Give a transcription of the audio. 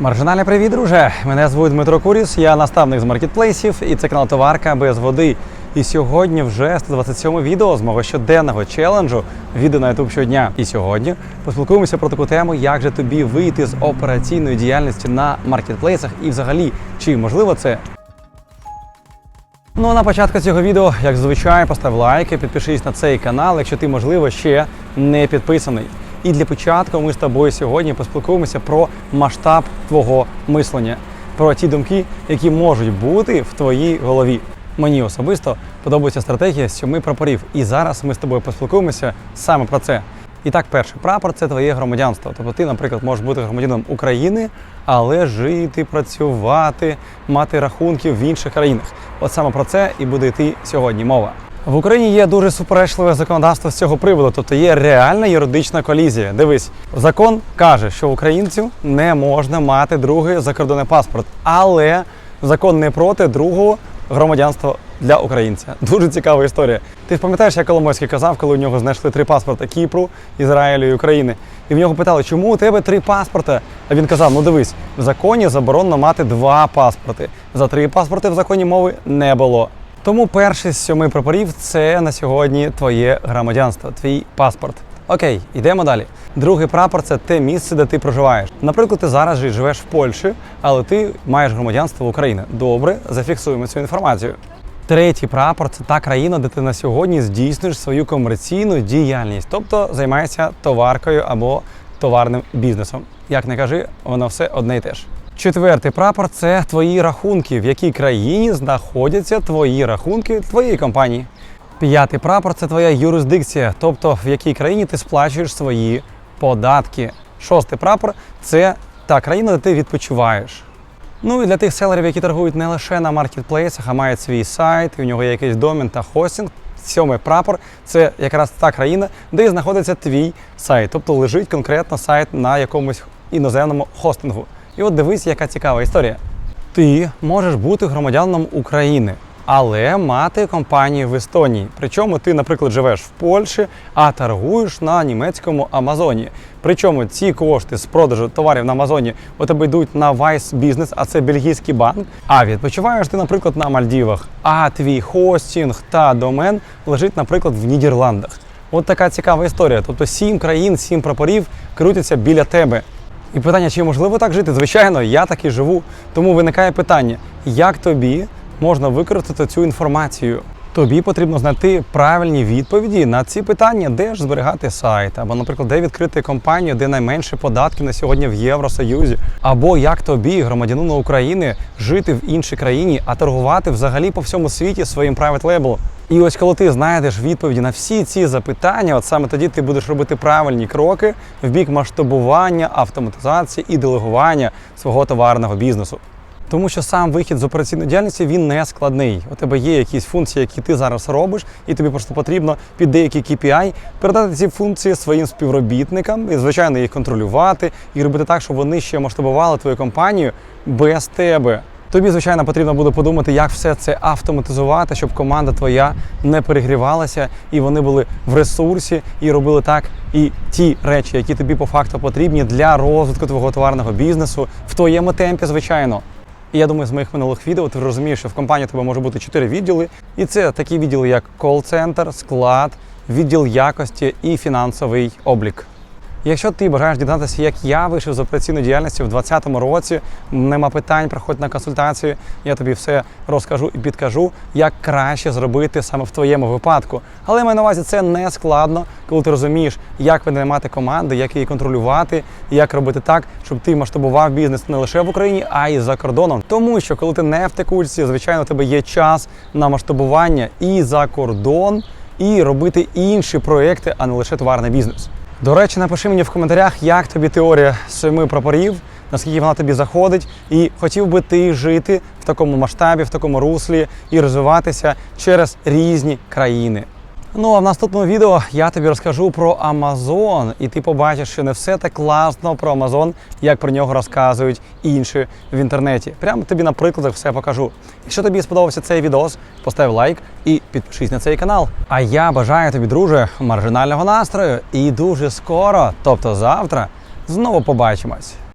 Маржинальний привіт, друже! Мене звуть Дмитро Куріс, я наставник з маркетплейсів і це канал Товарка без води. І сьогодні вже 127 відео з мого щоденного челенджу відео на YouTube щодня. І сьогодні поспілкуємося про таку тему, як же тобі вийти з операційної діяльності на маркетплейсах і взагалі, чи можливо це Ну а на початку цього відео, як зазвичай, постав лайк і підпишись на цей канал, якщо ти, можливо, ще не підписаний. І для початку ми з тобою сьогодні поспілкуємося про масштаб твого мислення, про ті думки, які можуть бути в твоїй голові. Мені особисто подобається стратегія сьоми прапорів. І зараз ми з тобою поспілкуємося саме про це. І так, перший прапор це твоє громадянство. Тобто ти, наприклад, можеш бути громадянином України, але жити, працювати, мати рахунки в інших країнах. От саме про це і буде йти сьогодні мова. В Україні є дуже суперечливе законодавство з цього приводу, тобто є реальна юридична колізія. Дивись, закон каже, що українцю не можна мати другий закордонний паспорт, але закон не проти другого громадянства для українця. Дуже цікава історія. Ти пам'ятаєш, як Коломойський казав, коли у нього знайшли три паспорти Кіпру, Ізраїлю і України. І в нього питали, чому у тебе три паспорти? А він казав: ну дивись, в законі заборонено мати два паспорти. За три паспорти в законі мови не було. Тому перший з сьоми прапорів це на сьогодні твоє громадянство, твій паспорт. Окей, йдемо далі. Другий прапор це те місце, де ти проживаєш. Наприклад, ти зараз живеш в Польщі, але ти маєш громадянство України. Добре, зафіксуємо цю інформацію. Третій прапор це та країна, де ти на сьогодні здійснюєш свою комерційну діяльність, тобто займаєшся товаркою або товарним бізнесом. Як не кажи, воно все одне й те ж. Четвертий прапор це твої рахунки, в якій країні знаходяться твої рахунки твоєї компанії. П'ятий прапор це твоя юрисдикція, тобто в якій країні ти сплачуєш свої податки. Шостий прапор це та країна, де ти відпочиваєш. Ну і для тих селерів, які торгують не лише на маркетплейсах, а мають свій сайт, і у нього є якийсь домен та хостинг. Сьомий прапор це якраз та країна, де знаходиться твій сайт, тобто лежить конкретно сайт на якомусь іноземному хостингу. І от дивись, яка цікава історія. Ти можеш бути громадянином України, але мати компанію в Естонії. Причому ти, наприклад, живеш в Польщі, а торгуєш на німецькому Амазоні. Причому ці кошти з продажу товарів на Амазоні у тебе йдуть на Vice Business, а це бельгійський банк. А відпочиваєш ти, наприклад, на Мальдівах. А твій хостінг та домен лежить, наприклад, в Нідерландах. От така цікава історія. Тобто сім країн, сім прапорів крутяться біля тебе. І питання, чи можливо так жити? Звичайно, я так і живу. Тому виникає питання, як тобі можна використати цю інформацію? Тобі потрібно знайти правильні відповіді на ці питання, де ж зберігати сайт, або, наприклад, де відкрити компанію, де найменше податків на сьогодні в Євросоюзі, або як тобі, громадянину України, жити в іншій країні, а торгувати взагалі по всьому світі своїм private label. І ось коли ти знайдеш відповіді на всі ці запитання, от саме тоді ти будеш робити правильні кроки в бік масштабування, автоматизації і делегування свого товарного бізнесу. Тому що сам вихід з операційної діяльності він не складний. У тебе є якісь функції, які ти зараз робиш, і тобі просто потрібно під деякі KPI передати ці функції своїм співробітникам і, звичайно, їх контролювати і робити так, щоб вони ще масштабували твою компанію без тебе. Тобі, звичайно, потрібно буде подумати, як все це автоматизувати, щоб команда твоя не перегрівалася, і вони були в ресурсі і робили так і ті речі, які тобі по факту потрібні для розвитку твого товарного бізнесу в твоєму темпі, звичайно. І я думаю, з моїх минулих відео ти розумієш, що в компанії тебе може бути чотири відділи, і це такі відділи, як кол-центр, склад, відділ якості і фінансовий облік. Якщо ти бажаєш дізнатися, як я вийшов з операційної діяльності в 2020 році, нема питань, приходь на консультацію. Я тобі все розкажу і підкажу, як краще зробити саме в твоєму випадку. Але маю на увазі це не складно, коли ти розумієш, як винаймати команди, як її контролювати, як робити так, щоб ти масштабував бізнес не лише в Україні, а й за кордоном. Тому що коли ти не в текучці, звичайно, у тебе є час на масштабування і за кордон, і робити інші проекти, а не лише товарний бізнес. До речі, напиши мені в коментарях, як тобі теорія семи прапорів, наскільки вона тобі заходить, і хотів би ти жити в такому масштабі, в такому руслі і розвиватися через різні країни. Ну а в наступному відео я тобі розкажу про Amazon, і ти побачиш, що не все так класно про Amazon, як про нього розказують інші в інтернеті. Прямо тобі на прикладах все покажу. Якщо тобі сподобався цей відос, постав лайк і підпишись на цей канал. А я бажаю тобі, друже, маржинального настрою і дуже скоро, тобто завтра, знову побачимось.